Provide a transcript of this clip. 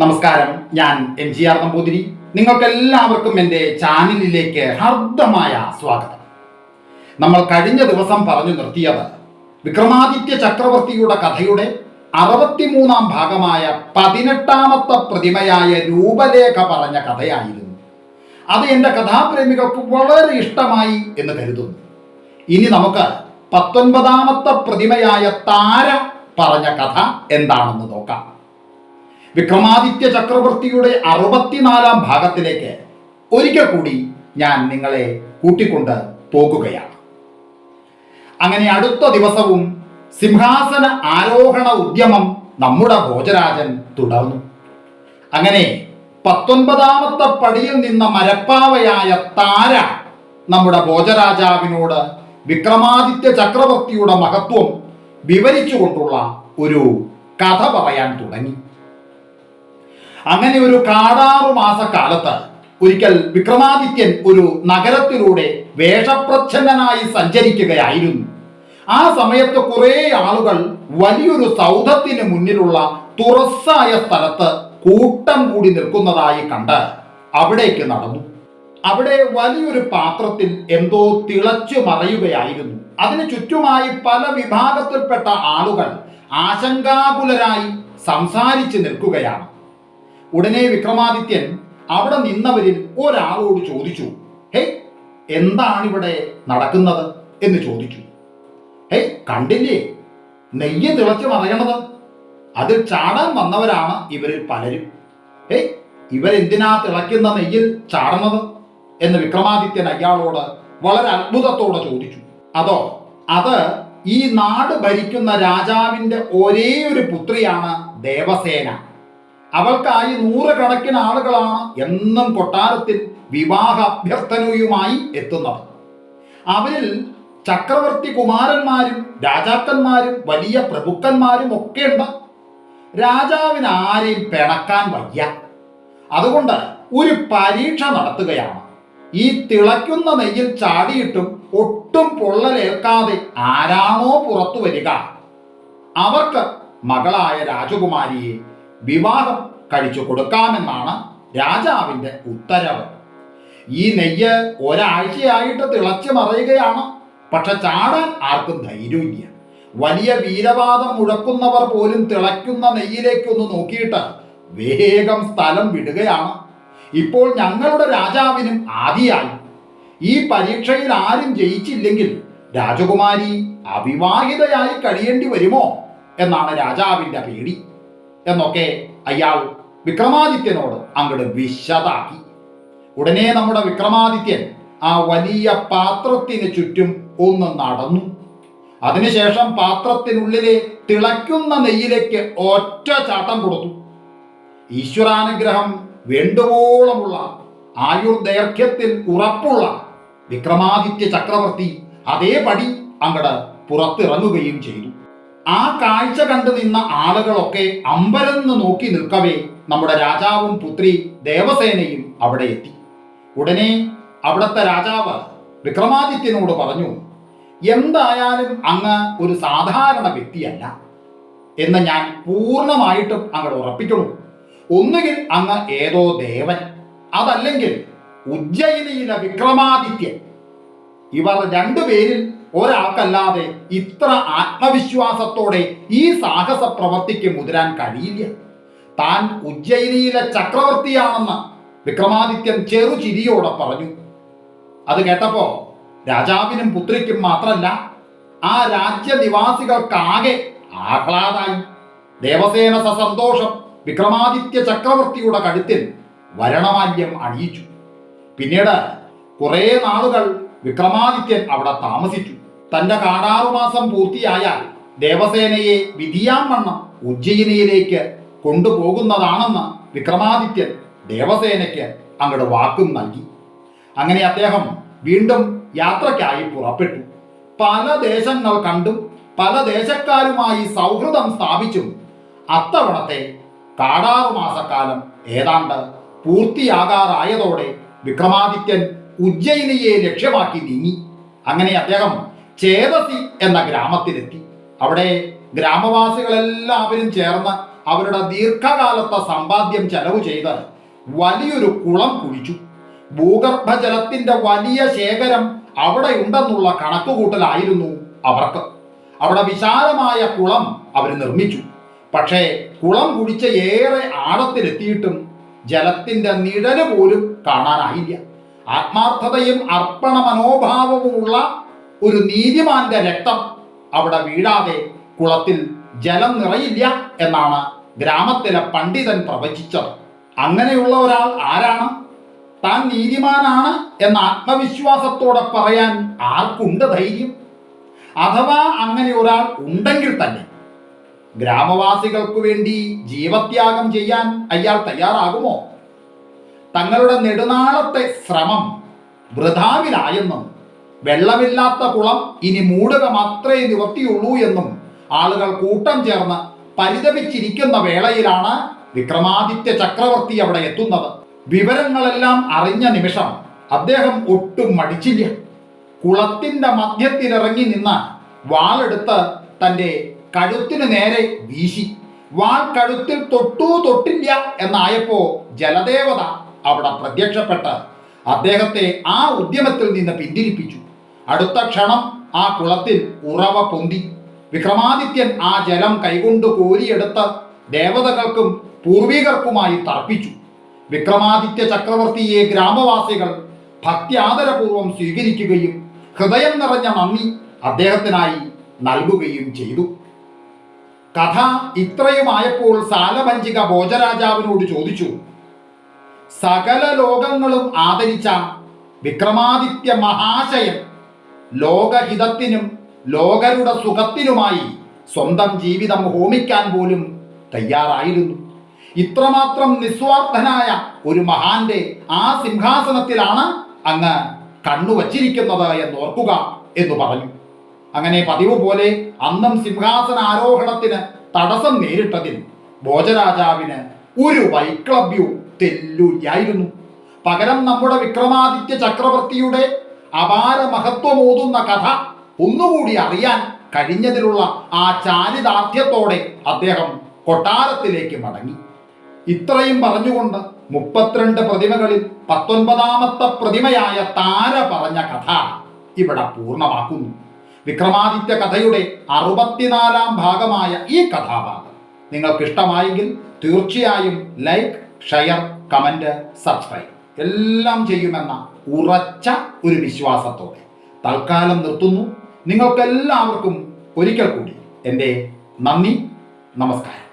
നമസ്കാരം. ഞാൻ M G R Namboothiri. നിങ്ങൾക്കെല്ലാവർക്കും എന്റെ ചാനലിലേക്ക് ഹർദ്ദമായ സ്വാഗതം. നമ്മൾ കഴിഞ്ഞ ദിവസം പറഞ്ഞു നിർത്തിയത് വിക്രമാദിത്യ ചക്രവർത്തിയുടെ കഥയുടെ അറുപത്തിമൂന്നാം ഭാഗമായ പതിനെട്ടാമത്തെ പ്രതിമയായ രൂപലേഖ പറഞ്ഞ കഥയായിരുന്നു. അത് എന്റെ കഥാപ്രേമികൾക്ക് വളരെ ഇഷ്ടമായി എന്ന് കരുതുന്നു. ഇനി നമുക്ക് പത്തൊൻപതാമത്തെ പ്രതിമയായ താര പറഞ്ഞ കഥ എന്താണെന്ന് നോക്കാം. വിക്രമാദിത്യ ചക്രവർത്തിയുടെ അറുപത്തിനാലാം ഭാഗത്തിലേക്ക് ഒരിക്കൽ കൂടി ഞാൻ നിങ്ങളെ കൂട്ടിക്കൊണ്ട് പോകുകയാണ്. അങ്ങനെ അടുത്ത ദിവസവും സിംഹാസന ആരോഹണ ഉദ്യമം നമ്മുടെ ഭോജരാജൻ തുടർന്നു. അങ്ങനെ പത്തൊൻപതാമത്തെ പടിയിൽ നിന്ന മരപ്പാവയായ താര നമ്മുടെ ഭോജരാജാവിനോട് വിക്രമാദിത്യ ചക്രവർത്തിയുടെ മഹത്വം വിവരിച്ചുകൊണ്ടുള്ള ഒരു കഥ പറയാൻ തുടങ്ങി. അങ്ങനെ ഒരു കാടാറു മാസക്കാലത്ത് ഒരിക്കൽ വിക്രമാദിത്യൻ ഒരു നഗരത്തിലൂടെ വേഷപ്രച്ഛന്നനായി സഞ്ചരിക്കുകയായിരുന്നു. ആ സമയത്ത് കുറേ ആളുകൾ വലിയൊരു സൗധത്തിന് മുന്നിലുള്ള തുറസ്സായ സ്ഥലത്ത് കൂട്ടം കൂടി നിൽക്കുന്നതായി കണ്ട് അവിടേക്ക് നടന്നു. അവിടെ വലിയൊരു പാത്രത്തിൽ എന്തോ തിളച്ചു മറയുകയായിരുന്നു. അതിന് ചുറ്റുമായി പല വിഭാഗത്തിൽപ്പെട്ട ആളുകൾ ആശങ്കാകുലരായി സംസാരിച്ചു നിൽക്കുകയാണ്. ഉടനെ വിക്രമാദിത്യൻ അവിടെ നിന്നവരിൽ ഒരാളോട് ചോദിച്ചു ഹേ എന്താണിവിടെ നടക്കുന്നത്? എന്ന് ചോദിച്ചു. ഹേ കണ്ടില്ലേ? നെയ്യ് തിളച്ച് മറയണത്. അതിൽ ചാടാൻ വന്നവരാണ് ഇവരിൽ പലരും. ഹേ ഇവരെന്തിനാ തിളയ്ക്കുന്ന നെയ്യിൽ ചാടുന്നത്? എന്ന് വിക്രമാദിത്യൻ അയാളോട് വളരെ അത്ഭുതത്തോടെ ചോദിച്ചു. അതോ അത് ഈ നാട് ഭരിക്കുന്ന രാജാവിന്റെ ഒരേ ഒരു പുത്രിയാണ് ദേവസേന. അവൾക്കായി നൂറുകണക്കിന് ആളുകളാണ് എന്നും കൊട്ടാരത്തിൽ വിവാഹ അഭ്യർത്ഥനയുമായി എത്തുന്നത്. അവരിൽ ചക്രവർത്തി കുമാരന്മാരും രാജാക്കന്മാരും വലിയ പ്രഭുക്കന്മാരും ഒക്കെ ഉണ്ട് രാജാവിന് ആരെയും പിണക്കാൻ വയ്യ. അതുകൊണ്ട് ഒരു പരീക്ഷ നടത്തുകയാണ്. ഈ തിളയ്ക്കുന്ന നെയ്യിൽ ചാടിയിട്ടും ഒട്ടും പൊള്ളലേൽക്കാതെ ആരാണോ പുറത്തു വരിക. അവർക്ക് മകളായ രാജകുമാരിയെ വിവാഹം കഴിച്ചു കൊടുക്കാമെന്നാണ് രാജാവിന്റെ ഉത്തരവ്. ഈ നെയ്യ് ഒരാഴ്ചയായിട്ട് തിളച്ച് മറയുകയാണ്. പക്ഷെ ചാടാൻ ആർക്കും ധൈര്യമില്ല വലിയ വീരവാദം മുഴക്കുന്നവർ പോലും തിളയ്ക്കുന്ന നെയ്യിലേക്കൊന്ന് നോക്കിയിട്ട് വേഗം സ്ഥലം വിടുകയാണ്. ഇപ്പോൾ ഞങ്ങളുടെ രാജാവിനും ആദിയായി. ഈ പരീക്ഷയിൽ ആരും ജയിച്ചില്ലെങ്കിൽ രാജകുമാരി അവിവാഹിതയായി കഴിയേണ്ടി വരുമോ? എന്നാണ് രാജാവിന്റെ പേടി. എന്നൊക്കെ അയാൾ വിക്രമാദിത്യനോട് അങ്ങോട്ട് വിശദാക്കി. ഉടനെ നമ്മുടെ വിക്രമാദിത്യൻ ആ വലിയ പാത്രത്തിന് ചുറ്റും ഒന്ന് നടന്നു. അതിനുശേഷം പാത്രത്തിനുള്ളിലെ തിളയ്ക്കുന്ന നെയ്യിലേക്ക് ഒറ്റ ചാട്ടം കൊടുത്തു. ഈശ്വരാനുഗ്രഹം വേണ്ടുവോളമുള്ള ആയുർദൈർഘ്യത്തിൽ ഉറപ്പുള്ള വിക്രമാദിത്യ ചക്രവർത്തി അതേപടി അങ്ങട് പുറത്തിറങ്ങുകയും ചെയ്തു. ആ കാഴ്ച കണ്ടു നിന്ന ആളുകളൊക്കെ അമ്പരന്ന് നോക്കി നിൽക്കവേ നമ്മുടെ രാജാവും പുത്രി ദേവസേനയും അവിടെ എത്തി. ഉടനെ അവിടുത്തെ രാജാവ് വിക്രമാദിത്യനോട് പറഞ്ഞു എന്തായാലും അങ്ങ് ഒരു സാധാരണ വ്യക്തിയല്ല എന്ന് ഞാൻ പൂർണമായിട്ടും അങ്ങോട്ട് ഉറപ്പിക്കുന്നു. ഒന്നുകിൽ അങ്ങ് ഏതോ ദേവൻ അതല്ലെങ്കിൽ ഉജ്ജയിനിയിലെ വിക്രമാദിത്യൻ. ഇവർ രണ്ടുപേരിൽ ഒരാൾക്കല്ലാതെ ഇത്ര ആത്മവിശ്വാസത്തോടെ ഈ സാഹസ പ്രവർത്തിക്ക് മുതിരാൻ കഴിയില്ല. താൻ ഉജ്ജയിനിയിലെ ചക്രവർത്തിയാണെന്ന് വിക്രമാദിത്യൻ ചെറുചിരിയോടെ പറഞ്ഞു. അത് കേട്ടപ്പോ രാജാവിനും പുത്രിക്കും മാത്രമല്ല ആ രാജ്യനിവാസികൾക്കാകെ ആഹ്ലാദായി. ദേവസേന സസന്തോഷം വിക്രമാദിത്യ ചക്രവർത്തിയുടെ കഴുത്തിൽ വരണമാല്യം അണിയിച്ചു. പിന്നീട് കുറേ നാളുകൾ വിക്രമാദിത്യൻ അവിടെ താമസിച്ചു. തന്റെ കാടാറുമാസം പൂർത്തിയായാൽ ദേവസേനയെ വിധിയാമണ്ണം ഉജ്ജയിനിയിലേക്ക് കൊണ്ടുപോകുന്നതാണെന്ന് വിക്രമാദിത്യൻ ദേവസേനയ്ക്ക് അങ്ങോട്ട് വാക്കും നൽകി. അങ്ങനെ അദ്ദേഹം വീണ്ടും യാത്രയ്ക്കായി പുറപ്പെട്ടു. പല ദേശങ്ങൾ കണ്ടും പല ദേശക്കാരുമായി സൗഹൃദം സ്ഥാപിച്ചും അത്തവണത്തെ കാടാറു മാസക്കാലം ഏതാണ്ട് പൂർത്തിയാകാറായതോടെ വിക്രമാദിത്യൻ ഉജ്ജയിനിയെ ലക്ഷ്യമാക്കി നീങ്ങി. അങ്ങനെ അദ്ദേഹം ചേതസി എന്ന ഗ്രാമത്തിലെത്തി. അവിടെ ഗ്രാമവാസികളെല്ലാവരും ചേർന്ന് അവരുടെ ദീർഘകാലത്തെ സമ്പാദ്യം ചെലവ് ചെയ്ത് വലിയൊരു കുളം കുഴിച്ചു. ഭൂഗർഭജലത്തിന്റെ വലിയ ശേഖരം അവിടെ ഉണ്ടെന്നുള്ള കണക്കുകൂട്ടലായിരുന്നു അവർക്ക്. അവിടെ വിശാലമായ കുളം അവർ നിർമ്മിച്ചു. പക്ഷേ കുളം കുഴിച്ച ഏറെ ആഴത്തിലെത്തിയിട്ടും ജലത്തിന്റെ നിഴൽ പോലും കാണാനായില്ല. ആത്മാർത്ഥതയും അർപ്പണ മനോഭാവവുമുള്ള ഒരു നീതിമാന്റെ രക്തം അവിടെ വീഴാതെ കുളത്തിൽ ജലം നിറയില്ല എന്നാണ് ഗ്രാമത്തിലെ പണ്ഡിതൻ പ്രവചിച്ചത്. അങ്ങനെയുള്ള ഒരാൾ ആരാണ്? താൻ നീതിമാനാണ് എന്ന ആത്മവിശ്വാസത്തോടെ പറയാൻ ആർക്കുണ്ട് ധൈര്യം? അഥവാ അങ്ങനെ ഒരാൾ ഉണ്ടെങ്കിൽ തന്നെ ഗ്രാമവാസികൾക്ക് വേണ്ടി ജീവത്യാഗം ചെയ്യാൻ അയാൾ തയ്യാറാകുമോ? തങ്ങളുടെ നെടുനാളത്തെ ശ്രമം വൃഥാവിലായെന്നും വെള്ളമില്ലാത്ത കുളം ഇനി മൂടുക മാത്രമേ നിവർത്തിയുള്ളൂ എന്നും ആളുകൾ കൂട്ടം ചേർന്ന് പരിതപിച്ചിരിക്കുന്ന വേളയിലാണ് വിക്രമാദിത്യ ചക്രവർത്തി അവിടെ എത്തുന്നത്. വിവരങ്ങളെല്ലാം അറിഞ്ഞ നിമിഷം അദ്ദേഹം ഒട്ടും മടിച്ചില്ല. കുളത്തിന്റെ മധ്യത്തിലിറങ്ങി നിന്ന് വാളെടുത്ത് തന്റെ കഴുത്തിനു നേരെ വീശി. വാൾ കഴുത്തിൽ തൊട്ടു തൊട്ടില്ല എന്നായപ്പോ ജലദേവത അവിടെ പ്രത്യക്ഷപ്പെട്ട് അദ്ദേഹത്തെ ആ ഉദ്യമത്തിൽ നിന്ന് പിന്തിരിപ്പിച്ചു. അടുത്ത ക്ഷണം ആ കുളത്തിൽ ഉറവ പൊന്തി. വിക്രമാദിത്യൻ ആ ജലം കൈകൊണ്ട് കോരിയെടുത്ത് ദേവതകൾക്കും പൂർവികർക്കുമായി തർപ്പിച്ചു. വിക്രമാദിത്യ ചക്രവർത്തിയെ ഗ്രാമവാസികൾ ഭക്ത്യാദരപൂർവം സ്വീകരിക്കുകയും ഹൃദയം നിറഞ്ഞ നന്ദി അദ്ദേഹത്തിനായി നൽകുകയും ചെയ്തു. കഥ ഇത്രയുമായപ്പോൾ സാലഭഞ്ചിക ഭോജരാജാവിനോട് ചോദിച്ചു സകല ലോകങ്ങളും ആദരിച്ച വിക്രമാദിത്യ മഹാശയൻ ലോകഹിതത്തിനും ലോകരുടെ സുഖത്തിനുമായി സ്വന്തം ജീവിതം ഹോമിക്കാൻ പോലും തയ്യാറായിരുന്നു. ഇത്രമാത്രം നിസ്വാർത്ഥനായ ഒരു മഹാന്റെ ആ സിംഹാസനത്തിലാണ് അങ്ങ് കണ്ണുവച്ചിരിക്കുന്നത് എന്ന് ഓർക്കുക എന്ന് പറഞ്ഞു. അങ്ങനെ പതിവ് പോലെ അന്നും സിംഹാസന ആരോഹണത്തിന് തടസ്സം നേരിട്ടതിൽ ഭോജരാജാവിന് ഒരു വൈക്ലവ്യു തെല്ലുയായിരുന്നു പകരം നമ്മുടെ വിക്രമാദിത്യ ചക്രവർത്തിയുടെ അപാര മഹത്വമോതുന്ന കഥ ഒന്നുകൂടി അറിയാൻ കഴിഞ്ഞതിലുള്ള ആ ചാരിതാർത്ഥ്യത്തോടെ അദ്ദേഹം കൊട്ടാരത്തിലേക്ക് മടങ്ങി. ഇത്രയും പറഞ്ഞുകൊണ്ട് മുപ്പത്തിരണ്ട് പ്രതിമകളിൽ പത്തൊൻപതാമത്തെ പ്രതിമയായ താര പറഞ്ഞ കഥ ഇവിടെ പൂർണമാക്കുന്നു. വിക്രമാദിത്യ കഥയുടെ അറുപത്തിനാലാം ഭാഗമായ ഈ കഥാഭാഗം നിങ്ങൾക്ക് ഇഷ്ടമായെങ്കിൽ തീർച്ചയായും ലൈക്ക് ഷെയർ കമന്റ് സബ്സ്ക്രൈബ് എല്ലാം ചെയ്യുമെന്ന ഉറച്ച ഒരു വിശ്വാസത്തോടെ. തൽക്കാലം നിർത്തുന്നു. നിങ്ങൾക്കെല്ലാവർക്കും ഒരിക്കൽ കൂടി എന്റെ നന്ദി നമസ്കാരം.